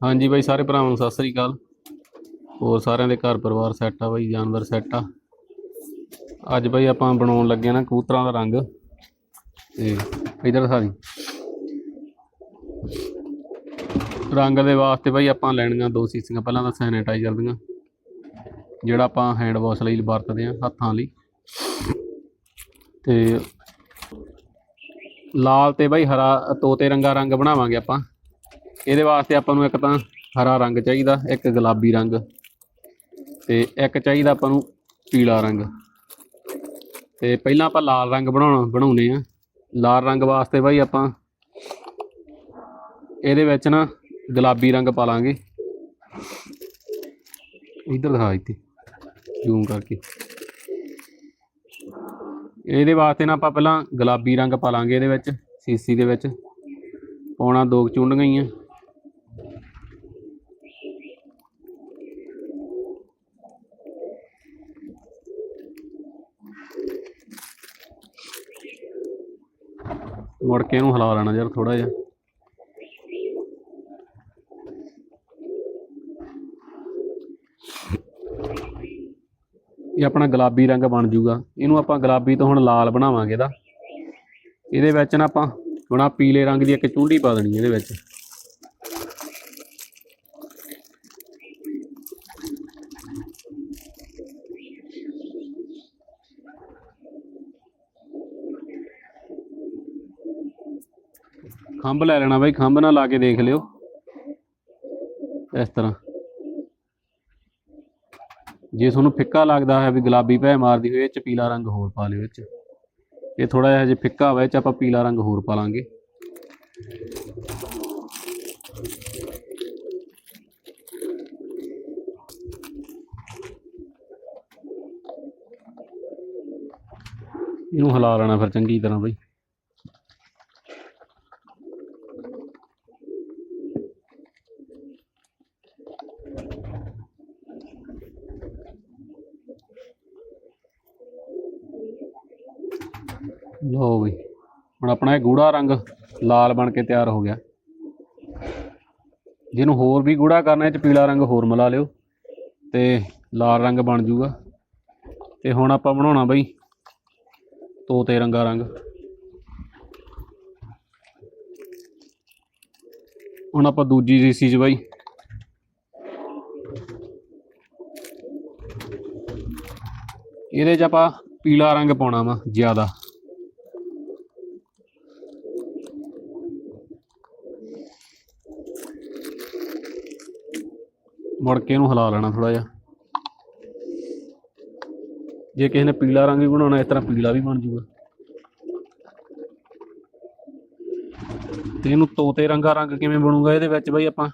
ਹਾਂਜੀ ਬਾਈ, ਸਾਰੇ ਭਰਾਵਾਂ ਨੂੰ ਸਤਿ ਸ੍ਰੀ ਅਕਾਲ। ਹੋਰ ਸਾਰਿਆਂ ਦੇ ਘਰ ਪਰਿਵਾਰ ਸੈੱਟ ਆ ਬਾਈ, ਜਾਨਵਰ ਸੈੱਟ ਆ। ਅੱਜ ਬਾਈ ਆਪਾਂ ਬਣਾਉਣ ਲੱਗੇ ਆ ਨਾ ਕਬੂਤਰਾਂ ਦਾ ਰੰਗ। ਤੇ ਇਧਰ ਸਾਰੀ ਰੰਗ ਦੇ ਵਾਸਤੇ ਬਾਈ ਆਪਾਂ ਲੈਣੀਆਂ ਦੋ ਸੀਸੀਆਂ, ਪਹਿਲਾਂ ਤਾਂ ਸੈਨੀਟਾਈਜ਼ਰ ਦੀਆਂ, ਜਿਹੜਾ ਆਪਾਂ ਹੈਂਡ ਵਾਸ਼ ਲਈ ਵਰਤਦੇ ਆ ਹੱਥਾਂ ਲਈ। ਤੇ ਲਾਲ ਤੇ ਬਾਈ ਹਰਾ, ਤੋਤੇ ਰੰਗਾ ਰੰਗ ਬਣਾਵਾਂਗੇ ਆਪਾਂ। ਇਹਦੇ ਵਾਸਤੇ ਆਪਾਂ ਨੂੰ ਇੱਕ ਤਾਂ ਹਰਾ ਰੰਗ ਚਾਹੀਦਾ, ਇੱਕ ਗੁਲਾਬੀ ਰੰਗ ਤੇ ਇੱਕ ਚਾਹੀਦਾ ਆਪਾਂ ਨੂੰ ਪੀਲਾ ਰੰਗ। ਤੇ ਪਹਿਲਾਂ ਆਪਾਂ ਲਾਲ ਰੰਗ ਬਣਾਉਣਾ ਬਣਾਉਨੇ ਆ। ਲਾਲ ਰੰਗ ਵਾਸਤੇ ਬਾਈ ਆਪਾਂ ਇਹਦੇ ਵਿੱਚ ਨਾ ਗੁਲਾਬੀ ਰੰਗ ਪਾ ਲਾਂਗੇ। ਇੱਧਰ ਦਿਖਾ ਇੱਥੇ ਜ਼ੂਮ ਕਰਕੇ। ਇਹਦੇ ਵਾਸਤੇ ਨਾ ਆਪਾਂ ਪਹਿਲਾਂ ਗੁਲਾਬੀ ਰੰਗ ਪਾ ਲਾਂਗੇ ਇਹਦੇ ਵਿੱਚ, ਸੀਸੀ ਦੇ ਵਿੱਚ। ਪਾਉਣਾ ਦੋ ਕੁ ਚੁੰਡੀਆਂ ਹੀ ਆ। ਮੁੜ ਕੇ ਇਹਨੂੰ ਹਿਲਾ ਲੈਣਾ ਯਾਰ ਥੋੜਾ ਜਿਹਾ। ਇਹ ਆਪਣਾ ਗੁਲਾਬੀ ਰੰਗ ਬਣ ਜਾਊਗਾ ਇਹਨੂੰ ਆਪਾਂ ਗੁਲਾਬੀ ਤੋਂ ਹੁਣ ਲਾਲ ਬਣਾਵਾਂਗੇ ਇਹਦਾ। ਇਹਦੇ ਵਿੱਚ ਨਾ ਆਪਾਂ ਹੁਣ ਆਹ ਪੀਲੇ ਰੰਗ ਦੀ ਇੱਕ ਚੁੰਡੀ ਪਾ ਦੇਣੀ ਇਹਦੇ ਵਿੱਚ। ਖੰਭ ਲੈ ਲੈਣਾ ਬਾਈ, ਖੰਭ ਨਾਲ ਲਾ ਕੇ ਦੇਖ ਲਿਓ। ਇਸ ਤਰ੍ਹਾਂ। ਜੇ ਤੁਹਾਨੂੰ ਫਿੱਕਾ ਲੱਗਦਾ ਹੈ ਵੀ ਗੁਲਾਬੀ ਭੈ ਮਾਰਦੀ ਹੋਏ ਇਹ ਚ ਪੀਲਾ ਰੰਗ ਹੋਰ ਪਾ ਲਿਓ ਇਹ ਚ। ਇਹ ਥੋੜਾ ਜਿਹਾ ਜੇ ਫਿੱਕਾ ਹੋਵੇ ਚ ਆਪਾਂ ਪੀਲਾ ਰੰਗ ਹੋਰ ਪਾ ਲਾਂਗੇ ਇਹਨੂੰ ਹਿਲਾ ਲੈਣਾ ਫਿਰ ਚੰਗੀ ਤਰ੍ਹਾਂ ਬਈ। ਲਓ ਬਈ, ਹੁਣ ਆਪਣਾ ਇਹ ਗੂੜਾ ਰੰਗ ਲਾਲ ਬਣ ਕੇ ਤਿਆਰ ਹੋ ਗਿਆ। ਜਿਹਨੂੰ ਹੋਰ ਵੀ ਗੂੜਾ ਕਰਨਾ ਇਹ ਚ ਪੀਲਾ ਰੰਗ ਹੋਰ ਮਿਲਾ ਲਿਓ ਤੇ ਲਾਲ ਰੰਗ ਬਣ ਜੂਗਾ। ਤੇ ਹੁਣ ਆਪਾਂ ਬਣਾਉਣਾ ਬਈ ਤੋਤੇ ਰੰਗਾ ਰੰਗ। ਹੁਣ ਆਪਾਂ ਦੂਜੀ ਸੀਸੀ ਚ ਬਾਈ। ਇਹਦੇ ਚ ਆਪਾਂ ਪੀਲਾ ਰੰਗ ਪਾਉਣਾ ਵਾ ਜ਼ਿਆਦਾ। ਮੁੜ ਕੇ ਇਹਨੂੰ ਹਿਲਾ ਲੈਣਾ ਥੋੜਾ ਜਿਹਾ। ਜੇ ਕਿਸੇ ਨੇ ਪੀਲਾ ਰੰਗ ਵੀ ਬਣਾਉਣਾ, ਇਸ ਤਰ੍ਹਾਂ ਪੀਲਾ ਵੀ ਬਣ ਜੂਗਾ। ਤੇ ਇਹਨੂੰ ਤੋਤੇ ਰੰਗਾ ਰੰਗ ਕਿਵੇਂ ਬਣੂਗਾ ਇਹਦੇ ਵਿੱਚ ਬਈ ਆਪਾਂ?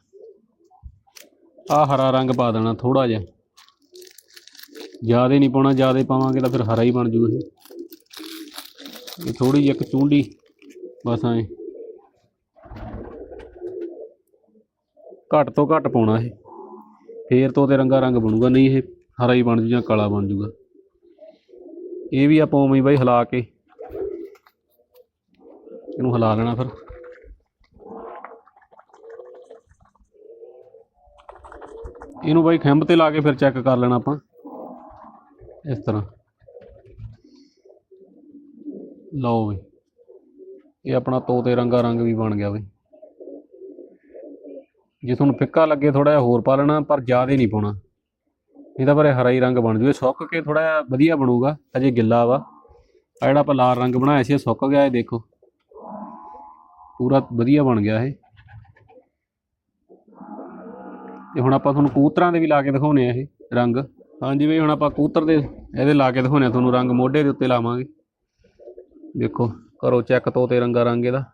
ਆ ਹਰਾ ਰੰਗ ਪਾ ਦੇਣਾ ਥੋੜਾ ਜਿਹਾ। ਜ਼ਿਆਦਾ ਨਹੀਂ ਪਾਉਣਾ, ਜ਼ਿਆਦਾ ਪਾਵਾਂਗੇ ਤਾਂ ਫਿਰ ਹਰਾ ਹੀ ਬਣ ਜੂਗਾ ਇਹ। ਇਹ ਥੋੜੀ ਜਿਹੀ ਇੱਕ ਚੁੰਡੀ, ਬਸ ਐ। ਘੱਟ ਤੋਂ ਘੱਟ ਪਾਉਣਾ ਇਹ। ਫੇਰ ਤੋਤੇ ਰੰਗਾ ਰੰਗ ਬਣੂਗਾ, ਨਹੀਂ ਇਹ ਹਰਾ ਹੀ ਬਣ ਜੂ ਜਾਂ ਕਾਲਾ ਬਣ ਜੂਗਾ। ਇਹ ਵੀ ਆਪਾਂ ਉਵੇਂ ਹੀ ਬਾਈ ਹਿਲਾ ਕੇ ਇਹਨੂੰ ਹਿਲਾ ਲੈਣਾ ਫਿਰ। ਇਹਨੂੰ ਬਾਈ ਖੰਭ ਤੇ ਲਾ ਕੇ ਫਿਰ ਚੈੱਕ ਕਰ ਲੈਣਾ ਆਪਾਂ। ਇਸ ਤਰ੍ਹਾਂ। ਲਓ ਵੀ ਇਹ ਆਪਣਾ ਤੋਤੇ ਰੰਗਾ ਰੰਗ ਵੀ ਬਣ ਗਿਆ ਬਈ। ਜੇ ਤੁਹਾਨੂੰ ਫਿੱਕਾ ਲੱਗੇ ਥੋੜਾ ਜਿਹਾ ਹੋਰ ਪਾ ਲੈਣਾ, ਪਰ ਜ਼ਿਆਦਾ ਨਹੀਂ ਪਾਉਣਾ। ਇਹਦਾ ਪਰ ਇਹ ਹਰਾ ਹੀ ਰੰਗ ਬਣ ਜੂ ਸੁੱਕ ਕੇ ਥੋੜਾ ਜਿਹਾ ਵਧੀਆ ਬਣੂਗਾ, ਅਜੇ ਗਿੱਲਾ ਵਾ। ਆ ਜਿਹੜਾ ਆਪਾਂ ਲਾਲ ਰੰਗ ਬਣਾਇਆ ਸੀ, ਇਹ ਸੁੱਕ ਗਿਆ, ਇਹ ਦੇਖੋ। ਪੂਰਾ ਵਧੀਆ ਬਣ ਗਿਆ ਇਹ। ਤੇ ਹੁਣ ਆਪਾਂ ਤੁਹਾਨੂੰ ਕੂਤਰਾਂ ਦੇ ਵੀ ਲਾ ਕੇ ਦਿਖਾਉਣੇ ਆ ਇਹ ਰੰਗ। ਹਾਂਜੀ ਬਈ ਹੁਣ ਆਪਾਂ ਕੂਤਰ ਦੇ ਇਹਦੇ ਲਾ ਕੇ ਦਿਖਾਉਣੇ ਆ ਤੁਹਾਨੂੰ ਰੰਗ, ਮੋਢੇ ਦੇ ਉੱਤੇ ਲਾਵਾਂਗੇ। ਦੇਖੋ ਕਰੋ ਚੈੱਕ ਤੋਤੇ ਰੰਗਾ ਰੰਗ ਇਹਦਾ।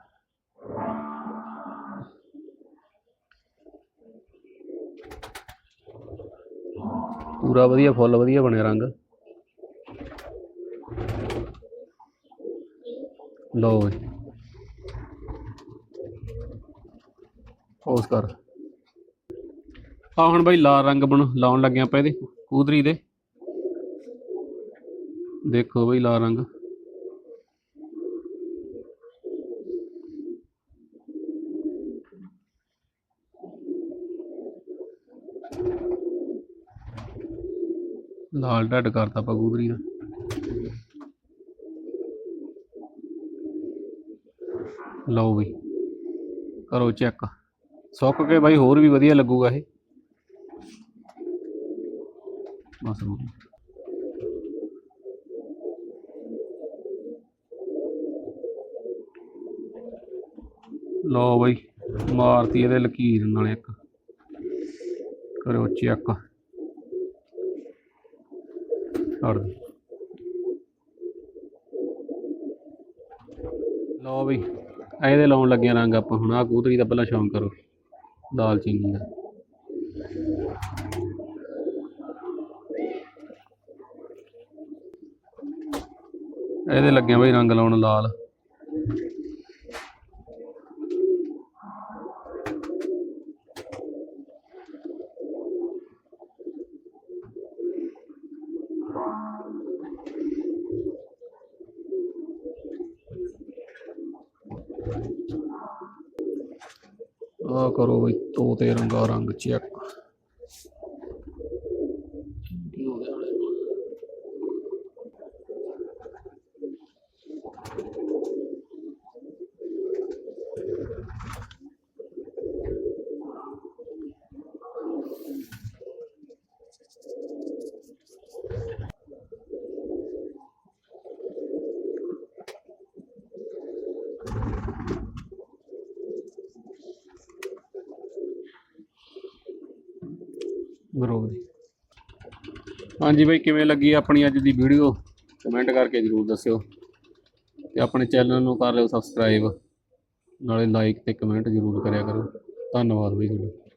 ਪੂਰਾ ਵਧੀਆ, ਫੁੱਲ ਵਧੀਆ ਬਣਿਆ ਰੰਗ। ਲਓ ਬਈ ਉਸ ਕਰ। ਆ ਹੁਣ ਬਈ ਲਾਲ ਰੰਗ ਬਣ, ਲਾਉਣ ਲੱਗੇ ਆਪਾਂ ਇਹਦੇ, ਕੂਦਰੀ ਦੇ। ਦੇਖੋ ਬਈ ਲਾਲ ਰੰਗ। ਲਾਲ ਢੱਡ ਕਰਤਾ ਆਪਾਂ ਕਬੂਤਰੀ ਦਾ। ਲਓ ਬਈ, ਕਰੋ ਚੈੱਕ ਸੁੱਕ ਕੇ ਬਾਈ ਹੋਰ ਵੀ ਵਧੀਆ ਲੱਗੂਗਾ ਇਹ। ਬਸ ਹੋ ਲਓ ਬਾਈ, ਮਾਰਤੀ ਇਹਦੇ ਲਕੀਰ ਨਾਲ ਇੱਕ। ਕਰੋ ਚੈੱਕ ਛੱਡ ਲਓ ਵੀ, ਇਹਦੇ ਲਾਉਣ ਲੱਗਿਆ ਰੰਗ ਆਪਾਂ ਹੁਣ ਆ ਕਬੂਤਰੀ ਦਾ ਪਹਿਲਾਂ ਸ਼ੌਂਕ ਕਰੋ, ਦਾਲ ਚੀਨੀ ਦਾ। ਇਹਦੇ ਲੱਗਿਆ ਬਈ ਰੰਗ ਲਾਉਣ ਲਾਲ। ਆ ਕਰੋ ਬਈ ਤੋਤੇ ਰੰਗਾ ਰੰਗ ਚੈੱਕ ਗਰੋਵ ਦੀ ਹਾਂਜੀ ਬਾਈ, ਕਿਵੇਂ ਲੱਗੀ ਆਪਣੀ ਅੱਜ ਦੀ ਵੀਡੀਓ? ਕਮੈਂਟ ਕਰਕੇ ਜਰੂਰ ਦੱਸਿਓ। ਤੇ ਆਪਣੇ ਚੈਨਲ ਨੂੰ ਕਰ ਲਿਓ ਸਬਸਕ੍ਰਾਈਬ। ਨਾਲੇ ਲਾਈਕ ਤੇ ਕਮੈਂਟ ਜਰੂਰ ਕਰਿਆ ਕਰੋ। ਧੰਨਵਾਦ ਬਾਈ ਤੁਹਾਡਾ।